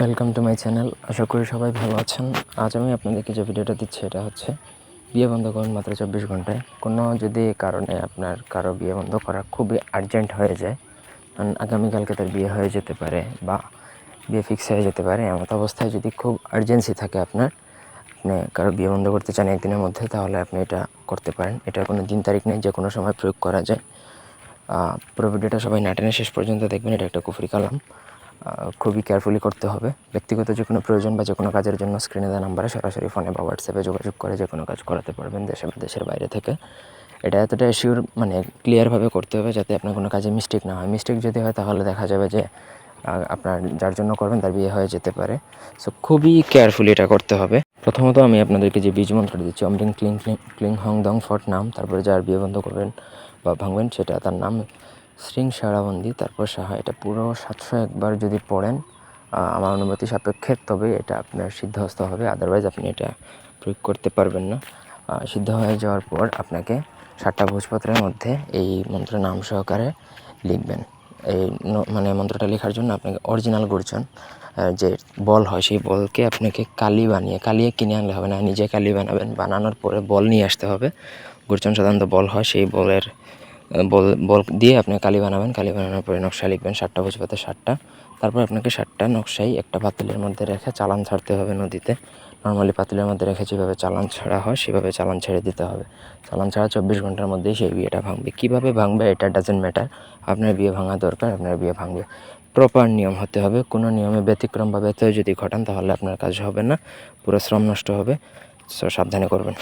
Welcome to my channel আশা করি সবাই ভালো আছেন। আজ আমি আপনাদেরকে যে ভিডিওটা দিচ্ছি, এটা হচ্ছে বিয়ে বন্ধ করুন মাত্র চব্বিশ ঘন্টায়। কোনো যদি কারণে আপনার কারও বিয়ে বন্ধ করা খুবই আর্জেন্ট হয়ে যায়, কারণ আগামীকালকে তার বিয়ে হয়ে যেতে পারে বা বিয়ে ফিক্স হয়ে যেতে পারে, এমত অবস্থায় যদি খুব আর্জেন্সি থাকে আপনার, আপনি কারও বিয়ে বন্ধ করতে চান একদিনের মধ্যে, তাহলে আপনি এটা করতে পারেন। এটার কোনো দিন তারিখ নেই, যে কোনো সময় প্রয়োগ করা যায়। পুরো ভিডিওটা সবাই নাটেনে শেষ পর্যন্ত দেখবেন, এটা একটা কুফরি কালাম। খুবই কেয়ারফুলি করতে হবে। ব্যক্তিগত যে কোনো প্রয়োজন বা যে কোনো কাজের জন্য স্ক্রিনে দেওয়া নাম্বারে সরাসরি ফোনে বা হোয়াটসঅ্যাপে যোগাযোগ করে যে কোনো কাজ করাতে পারবেন দেশে বা দেশের বাইরে থেকে। এটা এতটা শিওর মানে ক্লিয়ারভাবে করতে হবে যাতে আপনার কোনো কাজে মিস্টেক না হয়। মিস্টেক যদি হয় তাহলে দেখা যাবে যে আপনার যার জন্য করবেন তার বিয়ে হয়ে যেতে পারে। সো খুবই কেয়ারফুলি এটা করতে হবে। প্রথমত আমি আপনাদেরকে যে বীজ মন্ত্রটা দিচ্ছি, অমরিং ক্লিং ক্লিং ক্লিং হং দং ফট নাম, তারপরে যার বিয়ে বন্ধ করবেন বা ভাঙবেন সেটা তার নাম। শ্রিং সারাবন্দি, তারপর সাহা, এটা পুরো সাতশো একবার যদি পড়েন আমার অনুমতি সাপেক্ষে, তবে এটা আপনার সিদ্ধহস্ত হবে আদারওয়াইজ আপনি এটা প্রয়োগ করতে পারবেন না। সিদ্ধ হয়ে যাওয়ার পর আপনাকে সাতটা ভোজপত্রের মধ্যে এই মন্ত্র নাম সহকারে লিখবেন। এই মানে মন্ত্রটা লেখার জন্য আপনাকে অরিজিনাল গুরজন যে বল হয়, সেই বলকে আপনাকে কালি বানিয়ে কালিয়ে কিনে আনলে হবে না, নিজে কালি বানাবেন, বানানোর পরে বল নিয়ে আসতে হবে। গুরজন সাধারণত বল হয়, সেই বলের বল বল দিয়ে আপনি কালি বানাবেন, কালি বানানোর পরে নকশা লিখবেন ষাটটা ভোজপাতে ষাটটা তারপর আপনাকে ষাটটা নকশাই একটা পাতিলের মধ্যে রেখে চালান ছাড়তে হবে নদীতে। নর্মালি পাতিলের মধ্যে রেখে যেভাবে চালান ছাড়া হয়, সেভাবে চালান ছেড়ে দিতে হবে। চালান ছাড়া চব্বিশ ঘণ্টার মধ্যেই সেই বিয়েটা ভাঙবে। কীভাবে ভাঙবে এটা ডাজেন্ট ম্যাটার আপনার বিয়ে ভাঙা দরকার, আপনার বিয়ে ভাঙবে। প্রপার নিয়ম হতে হবে। কোনো নিয়মে ব্যতিক্রম বা ব্যত্যয় যদি ঘটান, তাহলে আপনার কাজ হবে না। পুরো শ্রম নষ্ট হবে। সো সাবধানে করবেন।